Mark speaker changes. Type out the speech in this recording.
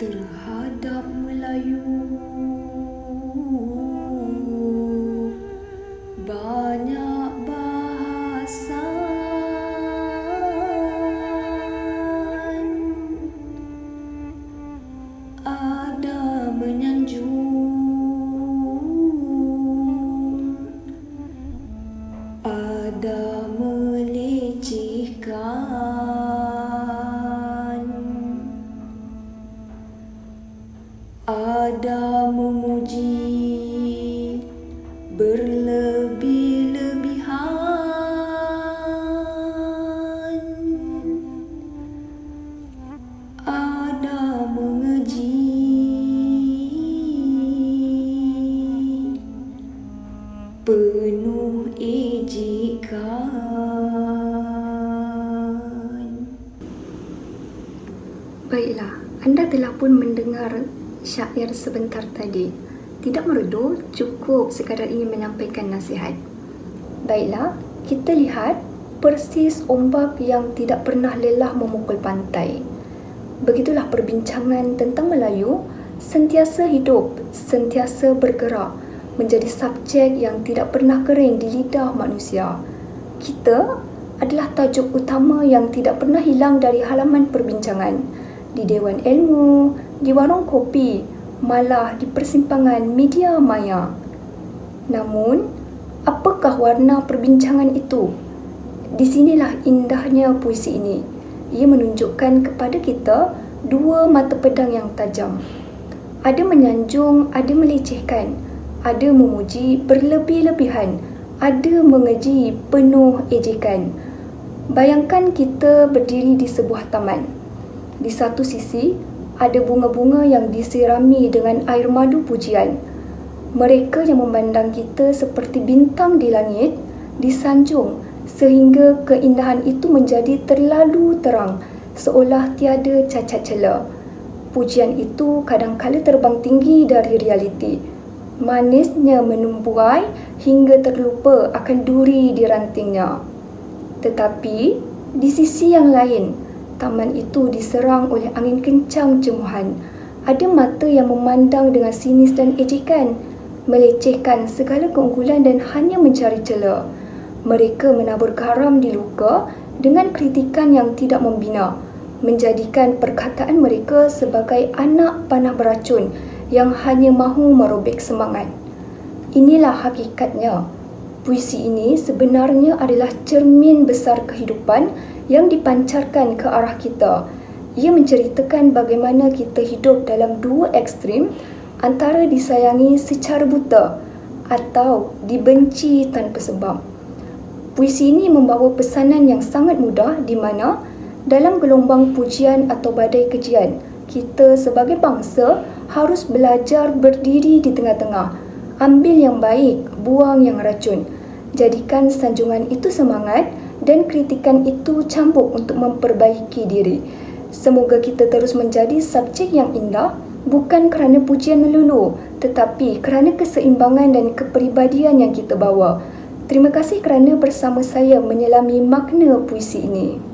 Speaker 1: terhadap Melayu ada memuji berlebih-lebihan. Ada mengeji. Penuh ejekan.
Speaker 2: Baiklah, anda telah pun mendengar syair sebentar tadi. Tidak merdu, cukup sekadar ingin menyampaikan nasihat. Baiklah, kita lihat persis ombak yang tidak pernah lelah memukul pantai. Begitulah perbincangan tentang Melayu sentiasa hidup, sentiasa bergerak menjadi subjek yang tidak pernah kering di lidah manusia. Kita adalah tajuk utama yang tidak pernah hilang dari halaman perbincangan di Dewan Ilmu, di warung kopi, malah di persimpangan media maya. Namun, apakah warna perbincangan itu? Di sinilah indahnya puisi ini. Ia menunjukkan kepada kita dua mata pedang yang tajam. Ada menyanjung, ada melecehkan, ada memuji berlebih-lebihan, ada mengeji penuh ejekan. Bayangkan kita berdiri di sebuah taman. Di satu sisi, ada bunga-bunga yang disirami dengan air madu pujian. Mereka yang memandang kita seperti bintang di langit, disanjung sehingga keindahan itu menjadi terlalu terang, seolah tiada cacat celah. Pujian itu kadang-kala terbang tinggi dari realiti. Manisnya menumbuai hingga terlupa akan duri di rantingnya. Tetapi, di sisi yang lain, taman itu diserang oleh angin kencang jemuhan. Ada mata yang memandang dengan sinis dan ejekan, melecehkan segala keunggulan dan hanya mencari celah. Mereka menabur garam di luka dengan kritikan yang tidak membina, menjadikan perkataan mereka sebagai anak panah beracun yang hanya mahu merobek semangat. Inilah hakikatnya. Puisi ini sebenarnya adalah cermin besar kehidupan yang dipancarkan ke arah kita. Ia menceritakan bagaimana kita hidup dalam dua ekstrim antara disayangi secara buta atau dibenci tanpa sebab. Puisi ini membawa pesanan yang sangat mudah di mana dalam gelombang pujian atau badai kejian, kita sebagai bangsa harus belajar berdiri di tengah-tengah. Ambil yang baik, buang yang racun. Jadikan sanjungan itu semangat dan kritikan itu campur untuk memperbaiki diri. Semoga kita terus menjadi subjek yang indah bukan kerana pujian melulu tetapi kerana keseimbangan dan kepribadian yang kita bawa. Terima kasih kerana bersama saya menyelami makna puisi ini.